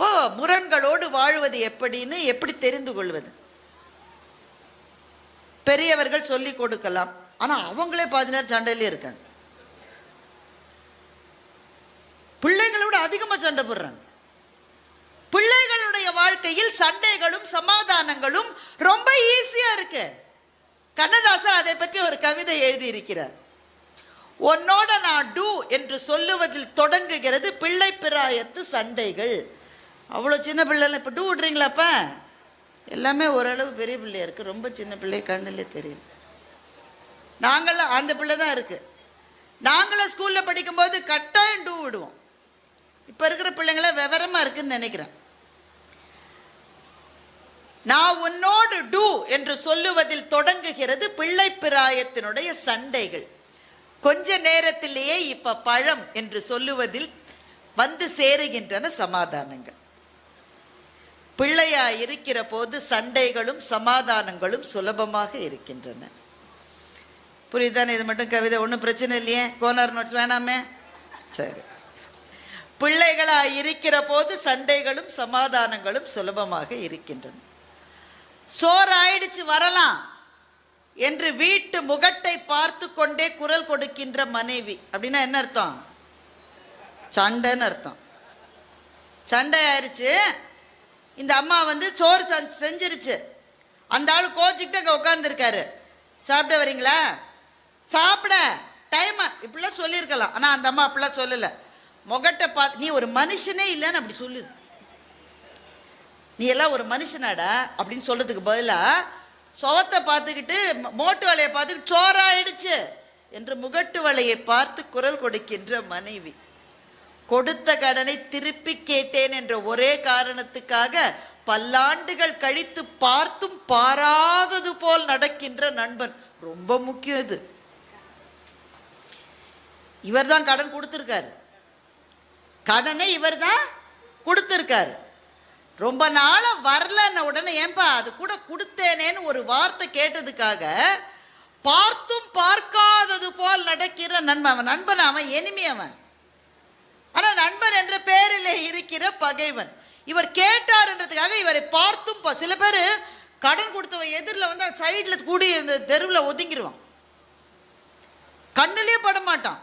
அப்போ முரண்களோடு வாழ்வது எப்படின்னு எப்படி தெரிந்து கொள்வது? பெரியவர்கள் சொல்லி கொடுக்கலாம். ஆனா அவங்களே பாதி நேரம் சண்டையிலே இருக்காங்க. பிள்ளைங்களோட விட அதிகமா சண்டை போடுறாங்க. பிள்ளைகளுடைய வாழ்க்கையில் சண்டைகளும் சமாதானங்களும் ரொம்ப ஈஸியா இருக்கு. கண்ணதாசன் அதை பற்றி ஒரு கவிதை எழுதி இருக்கிறார் உன்னோட நான் டூ என்று சொல்லுவதில் தொடங்குகிறது பிள்ளை பிராயத்து சண்டைகள். அவ்வளோ சின்ன பிள்ளைல இப்போ டூ விட்றீங்களாப்பா எல்லாமே ஓரளவு பெரிய பிள்ளையாக இருக்குது ரொம்ப சின்ன பிள்ளை கண்ணிலே தெரியும். நாங்களாம் அந்த பிள்ளை தான் இருக்குது நாங்களாம் ஸ்கூலில் படிக்கும்போது கட்டாயம் டூ விடுவோம். இப்போ இருக்கிற பிள்ளைங்கள விவரமாக இருக்குதுன்னு நினைக்கிறேன். நான் உன்னோடு டூ என்று சொல்லுவதில் தொடங்குகிறது பிள்ளை பிராயத்தினுடைய சண்டைகள். கொஞ்ச நேரத்திலேயே இப்ப பழம் என்று சொல்லுவதில் வந்து சேருகின்றன சமாதானங்கள். பிள்ளையா இருக்கிற போது சண்டைகளும் சமாதானங்களும் சுலபமாக இருக்கின்றன. புரியுதானே இது மட்டும் கவிதை ஒன்றும் பிரச்சனை இல்லையே? கோனார் நோட்ஸ் வேணாமே? சரி. பிள்ளைகளா இருக்கிற போது சண்டைகளும் சமாதானங்களும் சுலபமாக இருக்கின்றன. சோறு ஆயிடுச்சு வரலாம் என்று வீட்டு முகட்டை பார்த்து கொண்டே குரல் கொடுக்கின்ற மனைவி. அப்படின்னா என்ன அர்த்தம்? சண்டைன்னு அர்த்தம். சண்டை ஆயிடுச்சு இந்த அம்மா வந்து சோறு செஞ்சிருச்சு. அந்த ஆள் கோச்சிக்கிட்ட அங்கே உட்காந்துருக்காரு சாப்பிட வரீங்களா? சாப்பிட டைம் இப்படிலாம் சொல்லியிருக்கலாம். ஆனால் அந்த அம்மா அப்படிலாம் சொல்லலை. முகட்டை பார்த்து நீ ஒரு மனுஷனே இல்லைன்னு அப்படி சொல்லுது. நீ எல்லாம் ஒரு மனுஷனாடா? அப்படின்னு சொல்றதுக்கு பதிலாக சுவத்தை பார்த்துக்கிட்டு மோட்டு வலையை பார்த்துக்கிட்டு சோறாயிடுச்சு என்று முகட்டு வலையை பார்த்து குரல் கொடுக்கின்ற மனைவி. கொடுத்த கடனை திருப்பி கேட்டேன் என்ற ஒரே காரணத்துக்காக பல்லாண்டுகள் கழித்து பார்த்தும் பாராதது போல் நடக்கின்ற நண்பன் ரொம்ப முக்கியம் இது. இவர்தான் கடன் கொடுத்துருக்காரு. கடனை இவர்தான் கொடுத்துருக்காரு. ரொம்ப நாளா வரலன்ன உடனே ஏன்பா அது கூட கொடுத்தேனேன்னு ஒரு வார்த்தை கேட்டதுக்காக பார்த்தும் பார்க்காதது போல் நடக்கிற நண்பன். அவன் நண்பன் அவன் எனிமி அவன். நண்பன் என்ற பெயரிலே இருக்கிற பகைவன். இவர் கேட்டார் என்றதுக்காக இவரை பார்த்தும் சில பேர் கடன் கொடுத்தவன் எதிரில் வந்து சைடில் கூடி இந்த தெருவில் ஒதுங்கிடுவான் கண்ணிலே பட மாட்டான்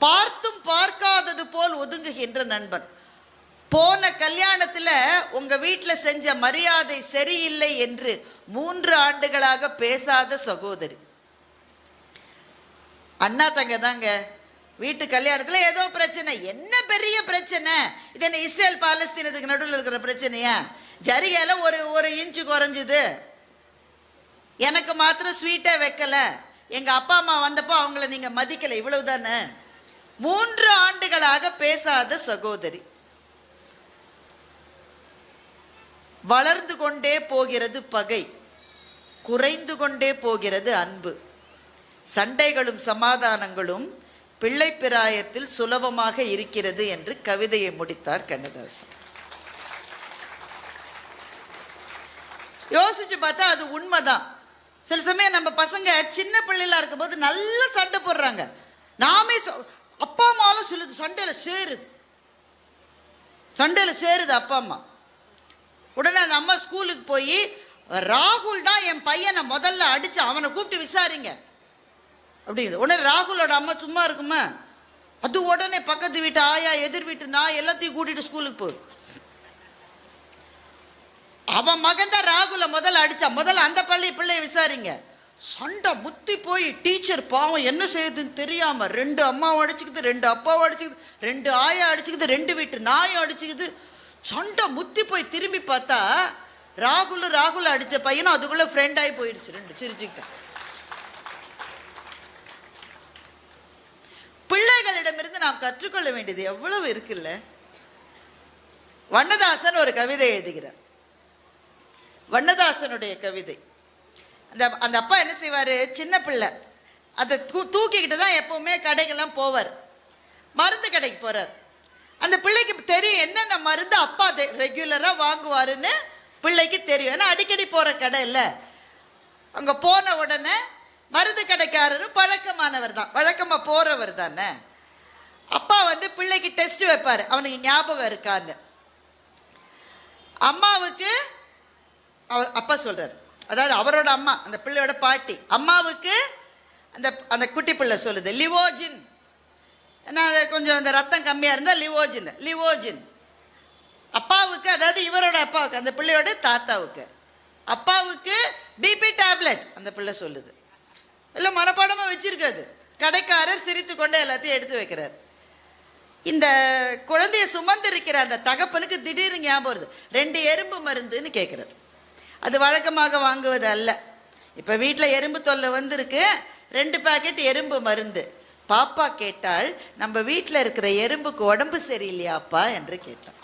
பார்த்தும் பார்க்காதது போல் ஒதுங்குகின்ற நண்பன். போன கல்யாணத்துல உங்க வீட்டில் செஞ்ச மரியாதை சரியில்லை என்று மூன்று ஆண்டுகளாக பேசாத சகோதரி. அண்ணா தங்க தாங்க வீட்டு கல்யாணத்தில் ஏதோ பிரச்சனை. என்ன பெரிய பிரச்சனை? இது என்ன இஸ்ரேல் பாலஸ்தீனத்துக்கு நடுவில் இருக்கிற பிரச்சனையா? ஜரிகையில் ஒரு ஒரு இன்ச்சு குறைஞ்சுது. எனக்கு மாத்திரம் ஸ்வீட்டே வைக்கலை. எங்கள் அப்பா அம்மா வந்தப்போ அவங்கள நீங்கள் மதிக்கலை. இவ்வளவு தானே மூன்று ஆண்டுகளாக பேசாத சகோதரி. வளர்ந்து கொண்டே போகிறது பகை. குறைந்து கொண்டே போகிறது அன்பு. சண்டைகளும் சமாதானங்களும் பிள்ளை பிராயத்தில் சுலபமாக இருக்கிறது என்று கவிதையை முடித்தார் கண்ணதாசன். யோசிச்சு பார்த்தா அது உண்மைதான். சில சமயம் நம்ம பசங்க சின்ன பிள்ளைகளா இருக்கும்போது நல்ல சண்டை போடுறாங்க. நாமே அப்பா அம்மாவும் சொல்லுது சண்டையில சேருது. சண்டையில சேருது அப்பா அம்மா. உடனே அந்த அம்மா ஸ்கூலுக்கு போய் ராகுல் தான் என் பையனை முதல்ல அடிச்சு அவனை கூப்பிட்டு விசாரிங்க. அப்படிங்குது. உடனே ராகுலோட அம்மா சும்மா இருக்குமா? அது உடனே பக்கத்து வீட்டு ஆயா எதிர் வீட்டு நான் எல்லாத்தையும் கூட்டிட்டு ஸ்கூலுக்கு போகுது. அவன் மகன் தான் ராகுல முதல்ல அடிச்சான் முதல்ல அந்த பள்ளி பிள்ளைய விசாரிங்க. சண்டை முத்தி போய் டீச்சர் பாவம் என்ன செய்யுதுன்னு தெரியாம ரெண்டு அம்மாவும் அடிச்சுக்குது ரெண்டு அப்பாவும் அடிச்சுக்குது ரெண்டு ஆயா அடிச்சுக்குது ரெண்டு வீட்டு நாயும் அடிச்சுக்குது. சண்டை முத்தி போய் திரும்பி பார்த்தா ராகுல் ராகுல் அடிச்ச பையனும் அதுக்குள்ள ஃப்ரெண்ட் ஆகி போயிடுச்சு ரெண்டு சிரிச்சுக்கிட்டேன் நாம் கற்றுக்கொள்ள வேண்டியது எவ்வளவு இருக்குல்ல? வண்ணதாசன் ஒரு கவிதை எழுதுகிறார். வண்ணதாசனுடைய கவிதை. அந்த அந்த அப்பா என்ன செய்வார்? சின்ன பிள்ளை. அதை தூ தூக்கிக்கிட்டு தான் எப்பவுமே கடைக்கெல்லாம் போவார். மருந்து கடைக்கு போகிறார் அந்த பிள்ளைக்கு தெரியும் என்னென்ன மருந்து அப்பா ரெகுலராக வாங்குவாருன்னு பிள்ளைக்கு தெரியும். ஏன்னா அடிக்கடி போகிற கடை இல்லை. அங்கே போன உடனே மருந்து கடைக்காரரும் பழக்கமானவர் தான். வழக்கமாக போகிறவர் தானே. அப்பா வந்து பிள்ளைக்கு டெஸ்ட் வைப்பார். அவனுக்கு ஞாபகம் இருக்கான்னு. அம்மாவுக்கு அவர் அப்பா சொல்கிறார் அதாவது அவரோட அம்மா அந்த பிள்ளையோட பாட்டி. அம்மாவுக்கு அந்த அந்த குட்டி பிள்ளை சொல்லுது. லிவோஜின். ஏன்னா கொஞ்சம் அந்த ரத்தம் கம்மியாக இருந்தால் லிவோஜின். லிவோஜின். அப்பாவுக்கு அதாவது இவரோட அப்பாவுக்கு அந்த பிள்ளையோட தாத்தாவுக்கு. அப்பாவுக்கு பிபி டேப்லெட் அந்த பிள்ளை சொல்லுது. எல்லாம் மனப்பாடமாக வச்சுருக்காது கடைக்காரர் சிரித்து கொண்டு எல்லாத்தையும் எடுத்து வைக்கிறார். இந்த குழந்தைய சுமந்திருக்கிற அந்த தகப்பனுக்கு திடீர்னு ஞாபகம் வருது. ரெண்டு எறும்பு மருந்துன்னு கேட்குறாரு அது வழக்கமாக வாங்குவது அல்ல. இப்போ வீட்டில் எறும்பு தொல்லை வந்திருக்கு. ரெண்டு பாக்கெட் எறும்பு மருந்து. பாப்பா கேட்டால் நம்ம வீட்டில் இருக்கிற எறும்புக்கு உடம்பு சரியில்லையாப்பா என்று கேட்டான்.